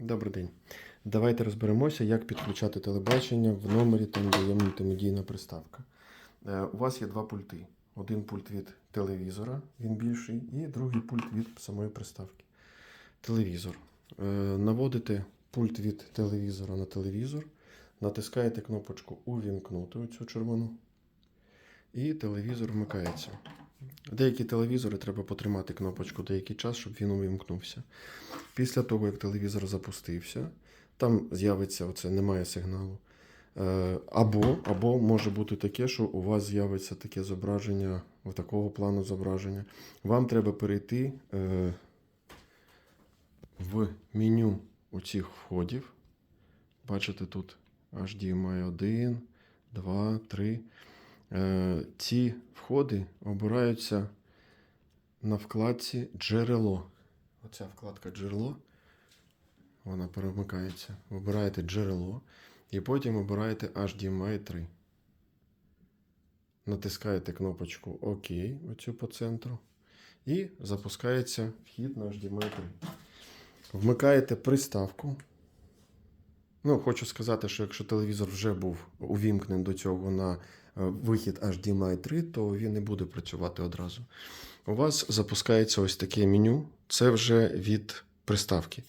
Добрий день. Давайте розберемося, як підключати телебачення в номері, там де є мультимедійна приставка. Е, У вас є два пульти. Один пульт від телевізора, він більший, і другий пульт від самої приставки. Телевізор. Е, Наводите пульт від телевізора на телевізор, натискаєте кнопочку Увімкнути оцю червону, і телевізор вмикається. Деякі телевізори треба потримати кнопочку деякий час, щоб він увімкнувся. Після того, як телевізор запустився, там з'явиться оце, немає сигналу. Е, Або, або може бути таке, що у вас з'явиться таке зображення, такого плану зображення. Вам треба перейти е, в меню оцих входів. Бачите, тут HDMI 1, 2, 3. Е, Ці входи обираються на вкладці Джерело. Оця вкладка джерело. Вона перемикається. Вибираєте джерело і потім обираєте HDMI 3. Натискаєте кнопочку ОК, оцю по центру. І запускається вхід на HDMI 3. Вмикаєте приставку. Ну, хочу сказати, що якщо телевізор вже був увімкнений до цього на вихід HDMI 3, то він не буде працювати одразу. У вас запускається ось таке меню. Це вже від приставки.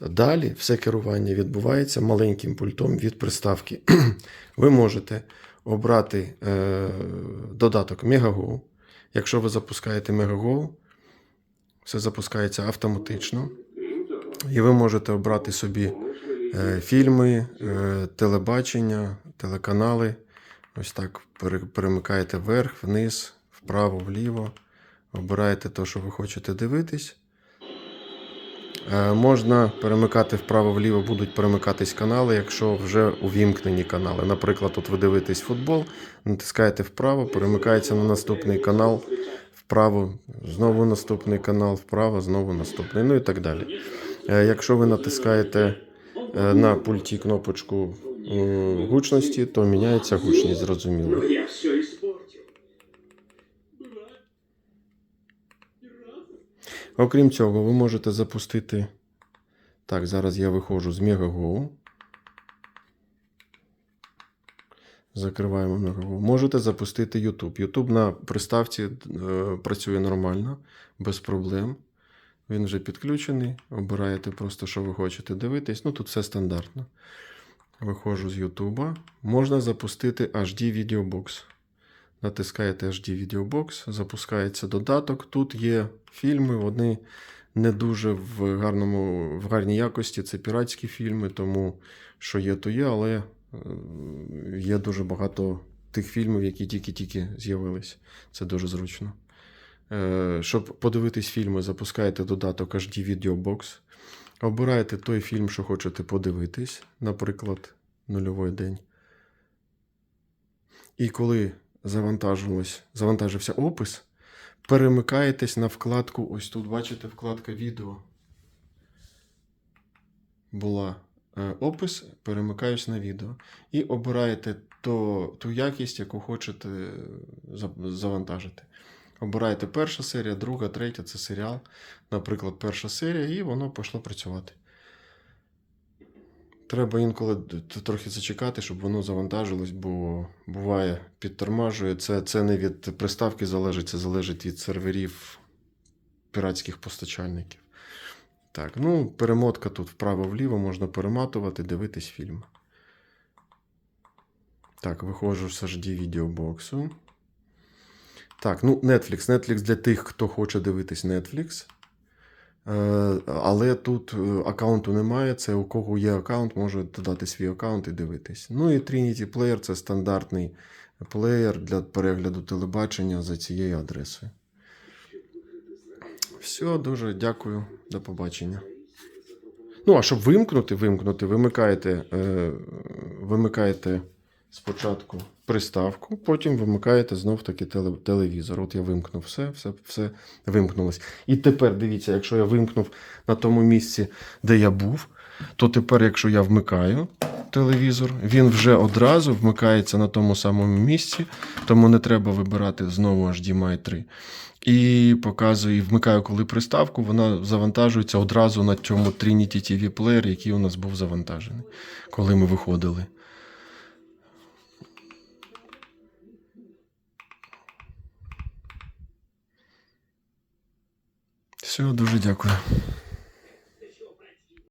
Далі все керування відбувається маленьким пультом від приставки. Ви можете обрати е, додаток Megago. Якщо ви запускаєте Megago, все запускається автоматично. І ви можете обрати собі е, фільми, е, телебачення, телеканали. Ось так перемикаєте вверх, вниз, вправо, вліво. Обираєте те, що ви хочете дивитись. Е, Можна перемикати вправо-вліво, будуть перемикатись канали, якщо вже увімкнені канали. Наприклад, от ви дивитесь футбол, натискаєте вправо, перемикається на наступний канал, вправо, знову наступний канал, вправо, знову наступний, ну і так далі. Е, Якщо ви натискаєте е, на пульті кнопочку гучності, то міняється гучність, зрозуміло. Я все испортил. Окрім цього, ви можете запустити. Так, зараз я виходжу з Megago. Закриваємо Megago. Можете запустити YouTube. YouTube на приставці е, працює нормально, без проблем. Він вже підключений. Обираєте просто, що ви хочете дивитись. Ну, тут все стандартно. Виходжу з YouTube. Можна запустити HD Videobox. Натискаєте HD Videobox, запускається додаток. Тут є фільми, вони не дуже в, гарному, в гарній якості. Це піратські фільми, тому що є, то є, але е, є дуже багато тих фільмів, які тільки-тільки з'явились. Це дуже зручно. Е, Щоб подивитись фільми, запускаєте додаток HD Videobox. Обираєте той фільм, що хочете подивитись, наприклад, нульовий день. І коли завантажився опис, перемикаєтесь на вкладку. Ось тут бачите вкладка відео. Була е, опис, перемикаюсь на відео. І обираєте то, ту якість, яку хочете е, завантажити. Обираєте перша серія, друга, третя це серіал. Наприклад, перша серія, і воно пішло працювати. Треба інколи трохи зачекати, щоб воно завантажилось, бо буває підтормажує. Це, це не від приставки залежить, це залежить від серверів піратських постачальників. Так, ну, перемотка тут вправо-вліво, можна перематувати, дивитись фільм. Так, виходжу з HD відеобоксу. Так, ну, Netflix. Netflix для тих, хто хоче дивитись Netflix. Е, Але тут е, аккаунту немає. Це у кого є аккаунт, може додати свій аккаунт і дивитись. Ну і Trinity Player це стандартний плеєр для перегляду телебачення за цією адресою. Все, дуже дякую. До побачення. Ну, а щоб вимкнути, вимкнути, вимикаєте, е, вимикаєте спочатку приставку, потім вимикаєте знов таки теле- телевізор. От я вимкнув все, все, все вимкнулось. І тепер дивіться, якщо я вимкнув на тому місці, де я був, то тепер, якщо я вмикаю, телевізор, він вже одразу вмикається на тому самому місці, тому не треба вибирати знову HDMI 3. І показую, і вмикаю, коли приставку, вона завантажується одразу на цьому Trinity TV плеєр, який у нас був завантажений, коли ми виходили. Все, дуже дякую.